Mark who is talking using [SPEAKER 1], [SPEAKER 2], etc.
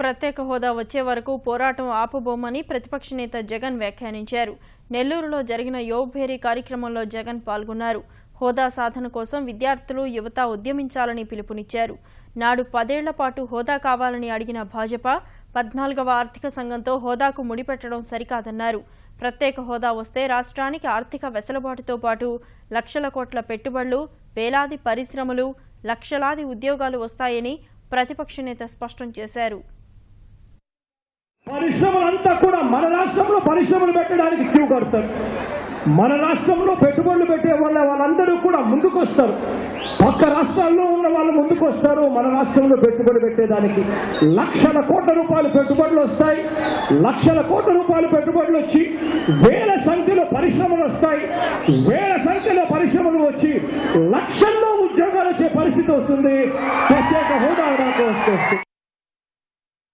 [SPEAKER 1] ప్రత్యేక హోదా వచ్చే వరకు పోరాటం ఆపబోమని ప్రతిపక్ష నేత జగన్ వ్యాఖ్యానించారు. నెల్లూరులో జరిగిన యోభేరి కార్యక్రమంలో జగన్ పాల్గొన్నారు. హోదా సాధన కోసం విద్యార్థులు యువత ఉద్యమించాలని పిలుపునిచ్చారు. నాడు పదేళ్ళ పాటు హోదా కావాలని అడిగిన భాజపా పద్నాలుగవ ఆర్థిక సంఘంతో హోదాకు ముడిపెట్టడం సరికాదన్నారు. ప్రత్యేక హోదా వస్తే రాష్ట్రానికి ఆర్థిక వెసులుబాటుతో పాటు లక్షల కోట్ల పెట్టుబడులు వేలాది పరిశ్రమలు లక్షలాది ఉద్యోగాలు వస్తాయని ప్రతిపక్ష నేత స్పష్టం చేశారు.
[SPEAKER 2] పరిశ్రమలంతా కూడా మన రాష్ట్రంలో పరిశ్రమలు పెట్టడానికి క్యూ కడతారు. మన రాష్ట్రంలో పెట్టుబడులు పెట్టే వాళ్ళ వాళ్ళందరూ కూడా ముందుకు వస్తారు పక్క రాష్ట్రాల్లో ఉన్న వాళ్ళు ముందుకు వస్తారు మన రాష్ట్రంలో పెట్టుబడి పెట్టేదానికి లక్షల కోట్ల రూపాయలు పెట్టుబడులు వస్తాయి. లక్షల కోట్ల రూపాయలు పెట్టుబడులు వచ్చి వేల సంఖ్యలో పరిశ్రమలు వస్తాయి. వేల సంఖ్యలో పరిశ్రమలు వచ్చి లక్షల్లో ఉద్యోగాలు వచ్చే పరిస్థితి వస్తుంది. ప్రత్యేక హోదా నాకు వస్తుంది.